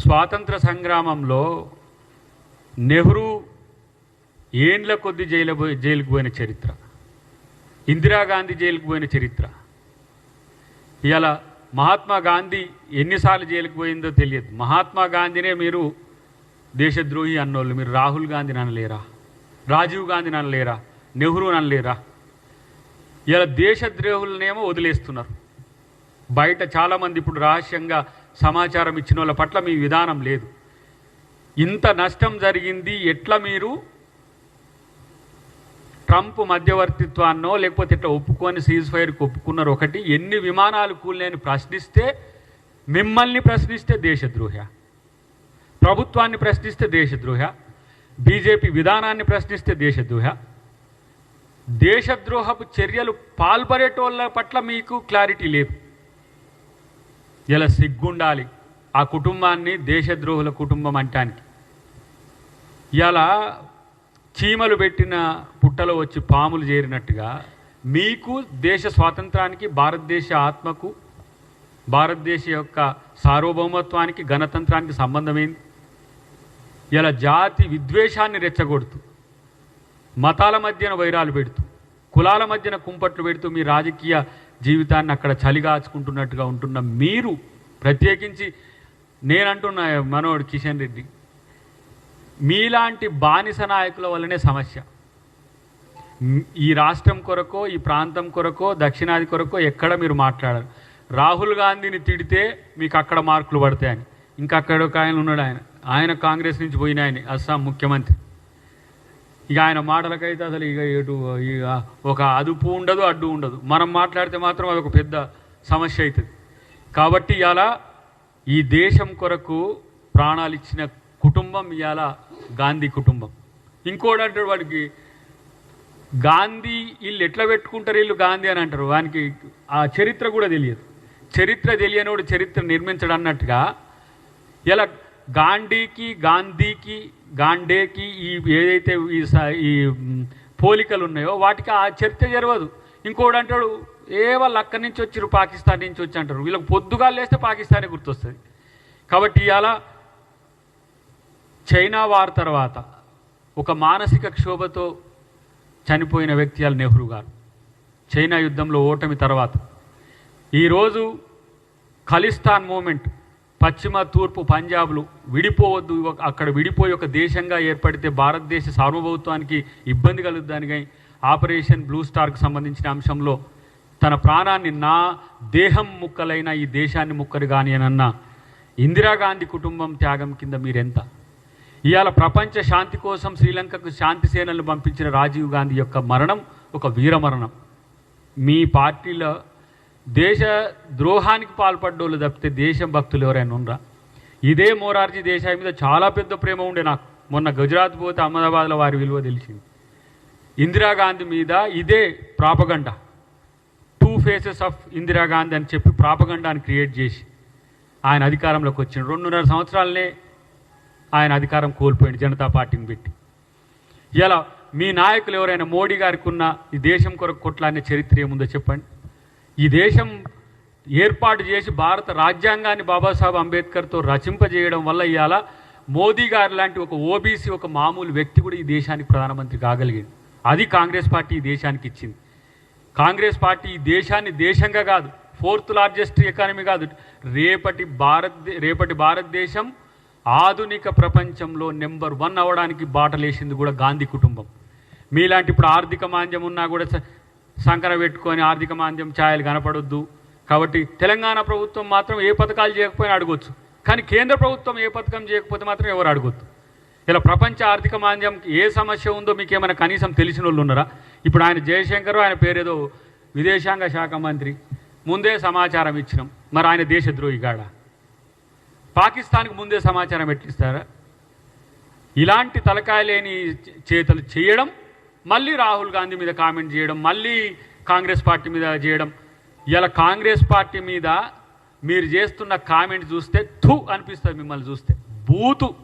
స్వాతంత్ర సంగ్రామంలో నెహ్రూ ఏండ్ల కొద్ది జైలు జైలుకు పోయిన చరిత్ర ఇందిరాగాంధీ జైలుకు పోయిన చరిత్ర. ఇలా మహాత్మా గాంధీ ఎన్నిసార్లు జైలుకు పోయిందో తెలియదు. మహాత్మా గాంధీనే మీరు దేశద్రోహి అన్నోళ్ళు. మీరు రాహుల్ గాంధీని అనలేరా? రాజీవ్ గాంధీని అనలేరా? నెహ్రూ అనలేరా? ఇలా దేశద్రోహులనేమో వదిలేస్తున్నారు. బయట చాలామంది ఇప్పుడు రహస్యంగా సమాచారం ఇచ్చిన వాళ్ళ పట్ల మీ విధానం లేదు. ఇంత నష్టం జరిగింది ఎట్లా మీరు ట్రంప్ మధ్యవర్తిత్వాన్నో లేకపోతే ఇట్లా ఒప్పుకొని సీజ్ ఫైర్కి ఒప్పుకున్నారు ఒకటి ఎన్ని విమానాలు కూలినాయని ప్రశ్నిస్తే మిమ్మల్ని ప్రశ్నిస్తే దేశద్రోహ. ప్రభుత్వాన్ని ప్రశ్నిస్తే దేశద్రోహ. బీజేపీ విధానాన్ని ప్రశ్నిస్తే దేశద్రోహ. దేశద్రోహపు చర్యలు పాల్పడేటోళ్ళ పట్ల మీకు క్లారిటీ లేదు. ఇలా సిగ్గుండాలి. ఆ కుటుంబాన్ని దేశద్రోహుల కుటుంబం అంటానికి. ఇలా చీమలు పెట్టిన పుట్టలో వచ్చి పాములు చేరినట్టుగా మీకు దేశ స్వాతంత్రానికి భారతదేశ ఆత్మకు భారతదేశ యొక్క సార్వభౌమత్వానికి గణతంత్రానికి సంబంధమైంది? ఇలా జాతి విద్వేషాన్ని రెచ్చగొడుతూ మతాల మధ్యన వైరాలు పెడుతూ కులాల మధ్యన కుంపట్లు పెడుతూ మీ రాజకీయ జీవితాన్ని అక్కడ చలిగాచుకుంటున్నట్టుగా ఉంటున్న మీరు ప్రత్యేకించి నేనంటున్నా మనోడు కిషన్ రెడ్డి మీలాంటి బానిస నాయకుల వల్లనే సమస్య. ఈ రాష్ట్రం కొరకో ఈ ప్రాంతం కొరకో దక్షిణాది కొరకో ఎక్కడ మీరు మాట్లాడరు. రాహుల్ గాంధీని తిడితే మీకు అక్కడ మార్కులు పడతాయని. ఇంకా అక్కడ ఒక ఆయన ఉన్నాడు ఆయన. ఆయన కాంగ్రెస్ నుంచి పోయిన ఆయన అస్సాం ముఖ్యమంత్రి. ఇక ఆయన మాటలకైతే అసలు ఇక ఎటు ఇక ఒక అదుపు ఉండదు అడ్డు ఉండదు. మనం మాట్లాడితే మాత్రం అదొక పెద్ద సమస్య అవుతుంది. కాబట్టి ఇలా ఈ దేశం కొరకు ప్రాణాలు ఇచ్చిన కుటుంబం ఇవాళ గాంధీ కుటుంబం. ఇంకోటి అంటాడు వాడికి గాంధీ వీళ్ళు ఎట్లా పెట్టుకుంటారు వీళ్ళు గాంధీ అని అంటారు. వానికి ఆ చరిత్ర కూడా తెలియదు. చరిత్ర తెలియనోడు చరిత్ర నిర్మించడం అన్నట్టుగా ఇలా గాంధీకి గాంధీకి గాండేకి ఈ ఏదైతే ఈ స- ఈ పోలికలు ఉన్నాయో వాటికి ఆ చరిత్ర జరగదు ఇంకోడు అంటాడు ఏ వాళ్ళు అక్కడి నుంచి వచ్చారు పాకిస్తాన్ నుంచి వచ్చి అంటారు. వీళ్ళకి పొద్దుగా లేస్తే పాకిస్తానే గుర్తొస్తుంది. కాబట్టి ఇవాళ చైనా వార్ తర్వాత ఒక మానసిక క్షోభతో చనిపోయిన వ్యక్తి అల్ నెహ్రూ గారు. చైనా యుద్ధంలో ఓటమి తర్వాత. ఈరోజు ఖలిస్తాన్ మూమెంట్ పశ్చిమ తూర్పు పంజాబ్లు విడిపోవద్దు అక్కడ విడిపోయి ఒక దేశంగా ఏర్పడితే భారతదేశ సార్వభౌత్వానికి ఇబ్బంది కలుగుద్దని ఆపరేషన్ బ్లూ స్టార్కు సంబంధించిన అంశంలో తన ప్రాణాన్ని నా దేహం ముక్కలైన ఈ దేశాన్ని ముక్కరు కాని అన్న ఇందిరాగాంధీ కుటుంబం త్యాగం కింద మీరెంత? ఇవాళ ప్రపంచ శాంతి కోసం శ్రీలంకకు శాంతి సేనలు పంపించిన రాజీవ్ గాంధీ యొక్క మరణం ఒక వీరమరణం. మీ పార్టీలో దేశ ద్రోహానికి పాల్పడ్డోళ్ళు తప్పితే దేశం భక్తులు ఎవరైనా ఉండరా? ఇదే మోరార్జీ దేశాయి మీద చాలా పెద్ద ప్రేమ ఉండే నాకు. మొన్న గుజరాత్ పోతే అహ్మదాబాద్లో వారి విలువ తెలిసింది. ఇందిరాగాంధీ మీద ఇదే propaganda. Two faces of Indira Gandhi అని చెప్పి ప్రాపగండాన్ని క్రియేట్ చేసి ఆయన అధికారంలోకి వచ్చిన రెండున్నర సంవత్సరాలనే ఆయన అధికారం కోల్పోయింది జనతా పార్టీని పెట్టి. ఇలా మీ నాయకులు ఎవరైనా మోడీ గారికి ఉన్న ఈ దేశం కొరకు కొట్లాడిన చరిత్ర ఏముందో చెప్పండి. ఈ దేశం ఏర్పాటు చేసి భారత రాజ్యాంగాన్ని బాబాసాహెబ్ అంబేద్కర్తో రచింపజేయడం వల్ల ఇవాళ మోదీ గారు లాంటి ఒక ఓబీసీ ఒక మామూలు వ్యక్తి కూడా ఈ దేశానికి ప్రధానమంత్రి కాగలిగింది. అది కాంగ్రెస్ పార్టీ ఈ దేశానికి ఇచ్చింది. కాంగ్రెస్ పార్టీ ఈ దేశాన్ని దేశంగా కాదు ఫోర్త్ లార్జెస్ట్ ఎకానమీ కాదు. రేపటి భారత్ రేపటి భారతదేశం ఆధునిక ప్రపంచంలో నెంబర్ వన్ అవడానికి బాటలేసింది కూడా గాంధీ కుటుంబం. మీలాంటి ఇప్పుడు ఆర్థిక మాంద్యం ఉన్నా కూడా సంకర పెట్టుకొని ఆర్థిక మాంద్యం ఛాయలు కనపడొద్దు. కాబట్టి తెలంగాణ ప్రభుత్వం మాత్రం ఏ పథకాలు చేయకపోయినా అడగొచ్చు. కానీ కేంద్ర ప్రభుత్వం ఏ పథకం చేయకపోతే మాత్రం ఎవరు అడగొద్దు. ఇలా ప్రపంచ ఆర్థిక మాంద్యం ఏ సమస్య ఉందో మీకు ఏమైనా కనీసం తెలిసిన వాళ్ళు ఉన్నారా? ఇప్పుడు ఆయన జయశంకర్ ఆయన పేరేదో విదేశాంగ శాఖ మంత్రి. ముందే సమాచారం ఇచ్చినాం. మరి ఆయన దేశద్రోహి గాడ పాకిస్తాన్కి ముందే సమాచారం ఎట్లిస్తారా? ఇలాంటి తలకాయ లేని చేతలు చేయడం మళ్ళీ రాహుల్ గాంధీ మీద కామెంట్ చేయడం మళ్ళీ కాంగ్రెస్ పార్టీ మీద చేయడం. ఇలా కాంగ్రెస్ పార్టీ మీద మీరు చేస్తున్న కామెంట్ చూస్తే థు అనిపిస్తుంది మిమ్మల్ని చూస్తే. బూతు.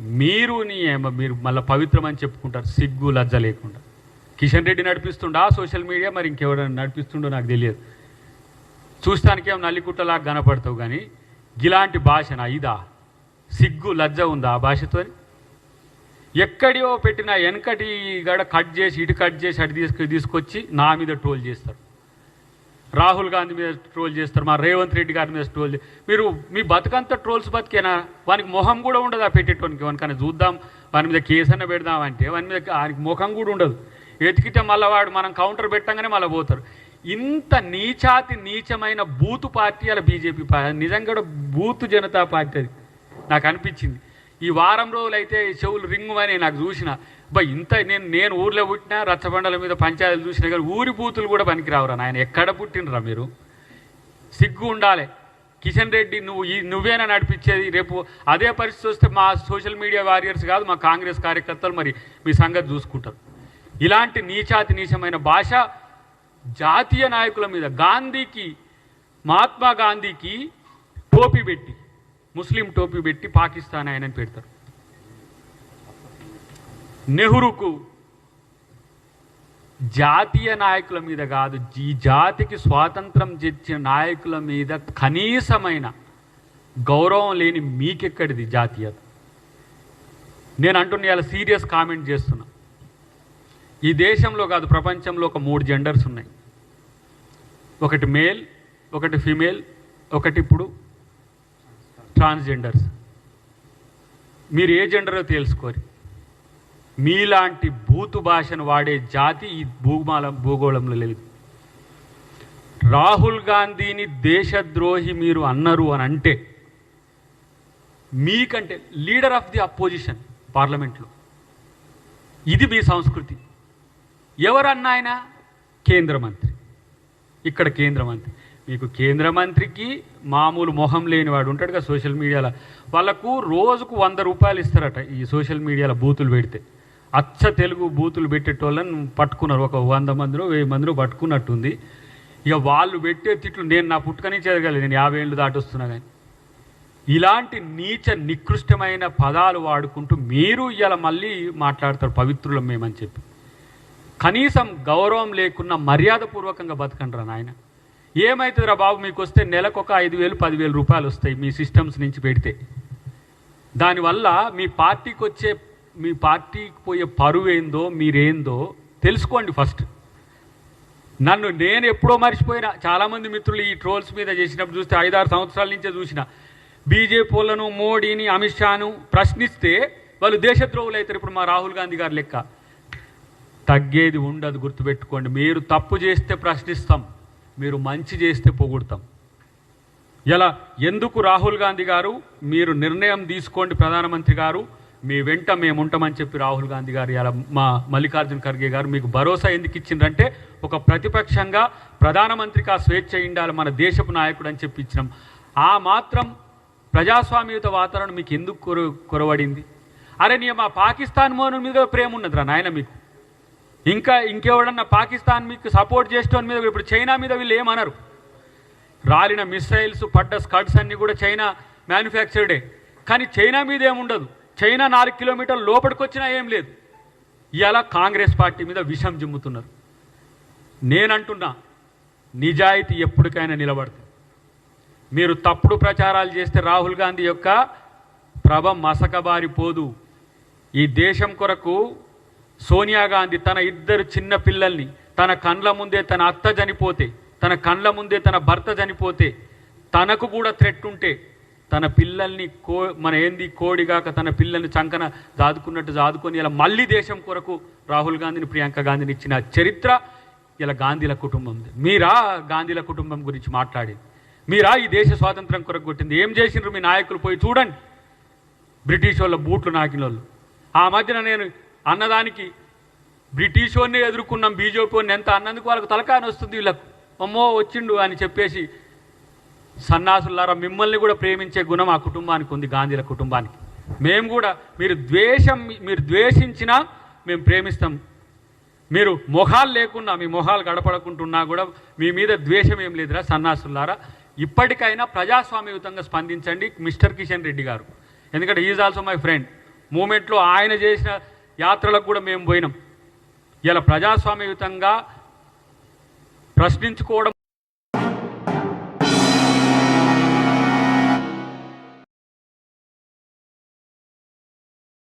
మీరు మీరు మళ్ళీ పవిత్రం అని చెప్పుకుంటారు సిగ్గు లజ్జ లేకుండా. కిషన్ రెడ్డి నడిపిస్తుండా సోషల్ మీడియా? మరి ఇంకెవరైనా నడిపిస్తుండో నాకు తెలియదు. చూస్తానికేం నల్లికుట్టలాగా కనపడతావు కానీ ఇలాంటి భాషన ఇదా? సిగ్గు లజ్జ ఉందా ఆ భాషతో ఎక్కడియో పెట్టిన వెనకటి గడ కట్ చేసి ఇటు కట్ చేసి అటు తీసుకు తీసుకొచ్చి నా మీద ట్రోల్ చేస్తారు. రాహుల్ గాంధీ మీద ట్రోల్ చేస్తారు మా రేవంత్ రెడ్డి గారి మీద ట్రోల్ మీరు మీ బతుకంతా ట్రోల్స్ బతికేనా? వానికి మొహం కూడా ఉండదు ఆ పెట్టేటోనికి. వానికన్నా చూద్దాం వాని మీద కేసు అన్న పెడదాం అంటే వాని మీద ఆయనకి ముఖం కూడా ఉండదు. ఎతికితే మళ్ళీ వాడు మనం కౌంటర్ పెట్టంగానే మళ్ళీ పోతారు. ఇంత నీచాతి నీచమైన బూతు పార్టీ అలా బీజేపీ నిజంగా కూడా బూతు జనతా పార్టీ అది. నాకు అనిపించింది. ఈ వారం రోజులు అయితే ఈ చెవులు రింగుమని నాకు చూసిన. బా ఇంత నేను నేను ఊర్లో పుట్టినా రచ్చబండల మీద పంచాయతీలు చూసినా కానీ ఊరి బూతులు కూడా పనికిరావురా నాయన. ఎక్కడ పుట్టినరా మీరు? సిగ్గు ఉండాలి. కిషన్ రెడ్డి నువ్వు ఈ నువ్వేనా నడిపించేది రేపు? అదే పరిస్థితి వస్తే మా సోషల్ మీడియా వారియర్స్ కాదు మా కాంగ్రెస్ కార్యకర్తలు మరి మీ సంగతి చూసుకుంటారు. ఇలాంటి నీచాతి నీచమైన భాష జాతీయ నాయకుల మీద గాంధీకి మహాత్మా గాంధీకి టోపీ పెట్టి ముస్లిం టోపీ పెట్టి పాకిస్తాన్ ఆయనని పెడతారు. నెహ్రూకు జాతీయ నాయకుల మీద కాదు ఈ జాతికి స్వాతంత్రం తెచ్చిన నాయకుల మీద కనీసమైన గౌరవం లేని మీకెక్కడిది జాతీయత? నేను అంటున్న ఇలా సీరియస్ కామెంట్ చేస్తున్నా. ఈ దేశంలో కాదు ప్రపంచంలో ఒక మూడు జెండర్స్ ఉన్నాయి. ఒకటి మేల్ ఒకటి ఫిమేల్ ఒకటి ఇప్పుడు ట్రాన్స్జెండర్స్ మీరు ఏ జెండరో తెలుసుకోరు మీలాంటి బూతు భాషను వాడే జాతి ఈ భూమాల భూగోళంలో లేదు. రాహుల్ గాంధీని దేశద్రోహి మీరు అన్నారు అని అంటే మీకంటే లీడర్ ఆఫ్ ది అపోజిషన్ పార్లమెంట్లో. ఇది మీ సంస్కృతి. ఎవరన్నా ఆయన? కేంద్ర మంత్రి. ఇక్కడ కేంద్ర మంత్రి. మీకు కేంద్ర మంత్రికి మామూలు మొహం లేనివాడు ఉంటాడు కదా సోషల్ మీడియాలో. వాళ్ళకు రోజుకు వంద రూపాయలు ఇస్తారట ఈ సోషల్ మీడియాలో బూతులు పెడితే. అచ్చ తెలుగు బూతులు పెట్టేటోళ్ళని పట్టుకున్నారు. ఒక వంద మందిలో వెయ్యి మందిలో పట్టుకున్నట్టుంది. ఇక వాళ్ళు పెట్టే తిట్లు నేను నా పుట్టుకనే చదవగలను నేను యాభై ఏళ్ళు దాటొస్తున్నా కానీ ఇలాంటి నీచ నికృష్టమైన పదాలు వాడుకుంటూ మీరు ఇలా మళ్ళీ మాట్లాడతారు పవిత్రులం మేమని చెప్పి. కనీసం గౌరవం లేకున్నా మర్యాదపూర్వకంగా బతకండి రా నాయన. ఏమవుతుందిరా బాబు? మీకు వస్తే నెలకు ఒక ఐదు వేలు పదివేలు రూపాయలు వస్తాయి మీ సిస్టమ్స్ నుంచి పెడితే. దానివల్ల మీ పార్టీకి వచ్చే మీ పార్టీకి పోయే పరువు ఏందో మీరేందో తెలుసుకోండి ఫస్ట్. నన్ను నేను ఎప్పుడో మర్చిపోయినా. చాలామంది మిత్రులు ఈ ట్రోల్స్ మీద చేసినప్పుడు చూస్తే ఐదారు సంవత్సరాల నుంచే చూసిన. బీజేపీలను మోడీని అమిత్ షాను ప్రశ్నిస్తే వాళ్ళు దేశద్రోహులు అవుతారు ఇప్పుడు మా రాహుల్ గాంధీ గారి లెక్క. తగ్గేది ఉండదు గుర్తుపెట్టుకోండి. మీరు తప్పు చేస్తే ప్రశ్నిస్తాం. మీరు మంచి చేస్తే పొగుడతాం. ఇలా ఎందుకు రాహుల్ గాంధీ గారు? మీరు నిర్ణయం తీసుకోండి ప్రధానమంత్రి గారు. మీ వెంట మేము ఉంటామని చెప్పి రాహుల్ గాంధీ గారు ఇలా మా మల్లికార్జున ఖర్గే గారు మీకు భరోసా ఎందుకు ఇచ్చిండ్రంటే ఒక ప్రతిపక్షంగా ప్రధానమంత్రికి ఆ స్వేచ్ఛ ఉండాలి మన దేశపు నాయకుడు అని చెప్పి ఇచ్చినాం. ఆ మాత్రం ప్రజాస్వామ్యత వాతావరణం మీకు ఎందుకు కొర కొరవడింది? అరే నీ మా పాకిస్తాన్ మోను మీద ప్రేమ ఉన్నదిరా నాయన మీకు. ఇంకా ఇంకెవడన్నా పాకిస్తాన్ మీకు సపోర్ట్ చేసేటోని మీద ఇప్పుడు చైనా మీద వీళ్ళు ఏమనరు. రాలిన మిసైల్స్ పడ్డ స్కడ్స్ అన్నీ కూడా చైనా మ్యానుఫ్యాక్చర్డే. కానీ చైనా మీద ఏముండదు. చైనా నాలుగు కిలోమీటర్ల లోపలికి వచ్చినా ఏం లేదు. ఇలా కాంగ్రెస్ పార్టీ మీద విషం జిమ్ముతున్నారు. నేనంటున్నా నిజాయితీ ఎప్పటికైనా నిలబడుతుంది మీరు తప్పుడు ప్రచారాలు చేస్తే రాహుల్ గాంధీ యొక్క ప్రభ మసకబారిపోదు. ఈ దేశం కొరకు సోనియా గాంధీ తన ఇద్దరు చిన్న పిల్లల్ని తన కండ్ల ముందే తన అత్త చనిపోతే తన కండ్ల ముందే తన భర్త చనిపోతే తనకు కూడా థ్రెట్ ఉంటే తన పిల్లల్ని కో మన ఏంది కోడిగాక తన పిల్లల్ని చంకన దాదుకున్నట్టు దాదుకొని ఇలా మళ్ళీ దేశం కొరకు రాహుల్ గాంధీని ప్రియాంక గాంధీని ఇచ్చిన చరిత్ర ఇలా గాంధీల కుటుంబం ఉంది. మీరా గాంధీల కుటుంబం గురించి మాట్లాడేది? మీరా ఈ దేశ స్వాతంత్రం కొరకు కొట్టింది ఏం చేసిండ్రు మీ నాయకులు? పోయి చూడండి. బ్రిటిష్ వాళ్ళ బూట్లు నాకిన వాళ్ళు ఆ మధ్యన నేను అన్నదానికి బ్రిటిష్ వాడిని ఎదుర్కొన్నాం బీజేపీ వాడిని ఎంత అన్నందుకు వాళ్ళకు తలకాని వస్తుంది వీళ్ళకు. అమ్మో వచ్చిండు అని చెప్పేసి సన్నాసులారా మిమ్మల్ని కూడా ప్రేమించే గుణం ఆ కుటుంబానికి ఉంది గాంధీల కుటుంబానికి. మేము కూడా మీరు ద్వేషం మీరు ద్వేషించినా మేము ప్రేమిస్తాం. మీరు మొహాలు లేకుండా మీ మొహాలు గడపడకుంటున్నా కూడా మీ మీద ద్వేషం ఏం లేదురా సన్నాసులారా. ఇప్పటికైనా ప్రజాస్వామ్యయుతంగా స్పందించండి మిస్టర్ కిషన్ రెడ్డి గారు. ఎందుకంటే ఈజ్ ఆల్సో మై ఫ్రెండ్ మూమెంట్లో ఆయన చేసిన యాత్రలకు కూడా మేము పోయినాం. ఇలా ప్రజాస్వామ్యయుతంగా ప్రశ్నించుకోవడం